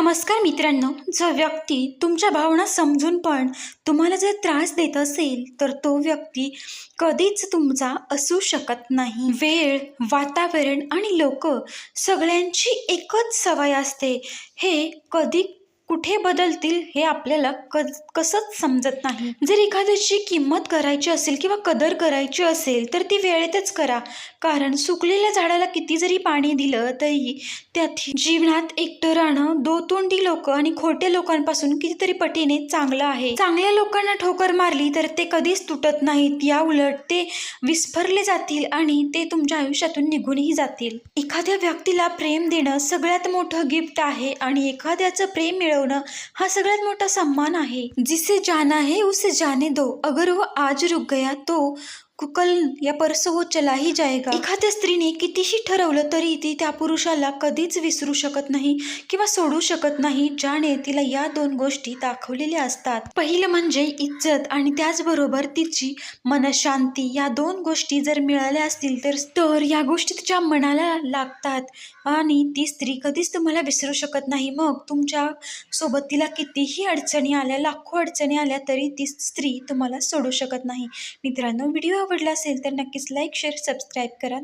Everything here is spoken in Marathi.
नमस्कार मित्रांनो जो व्यक्ती तुमच्या भावना समजून पण तुम्हाला जर त्रास देत असेल तर तो व्यक्ती कधीच तुमचा असू शकत नाही. वेळ वातावरण आणि लोक सगळ्यांची एकच सवय असते. हे कधी कुठे बदलतील हे आपल्याला क कसंच समजत नाही. जर एखाद्याची किंमत करायची असेल किंवा कदर करायची असेल तर ती वेळेतच करा. कारण सुकलेल्या झाडाला किती जरी पाणी दिलं तरी त्यात जीवनात एकटं राहणं दोतोंडी लोक आणि खोट्या लोकांपासून कितीतरी पटीने चांगलं आहे. चांगल्या लोकांना ठोकर मारली तर ते कधीच तुटत नाहीत. या उलट ते विस्फरले जातील आणि ते तुमच्या आयुष्यातून निघूनही जातील. एखाद्या व्यक्तीला प्रेम देणं सगळ्यात मोठं गिफ्ट आहे आणि एखाद्याचं प्रेम मिळवणं हा सगळ्यात मोठा सन्मान आहे. जिसे जाना है उसे जाने दो. अगर वो आज रुक गया तो कुकल या परसो हो चला ही जाएगा एखाद्या स्त्रीने कितीही ठरवलं तरी ती त्या पुरुषाला कधीच विसरू शकत नाही किंवा सोडू शकत नाही ज्याने तिला या दोन गोष्टी दाखवलेल्या असतात. पहिलं म्हणजे इज्जत आणि त्याचबरोबर तिची मनशांती. या दोन गोष्टी जर मिळाल्या असतील तर तर या गोष्टी तिच्या मनाला लागतात आणि ती स्त्री कधीच तुम्हाला विसरू शकत नाही. मग तुमच्यासोबत तिला कितीही अडचणी आल्या लाखो अडचणी आल्या तरी ती स्त्री तुम्हाला सोडू शकत नाही. मित्रांनो व्हिडिओ आवडला असेल तर नक्कीच लाईक शेअर सबस्क्राईब करा.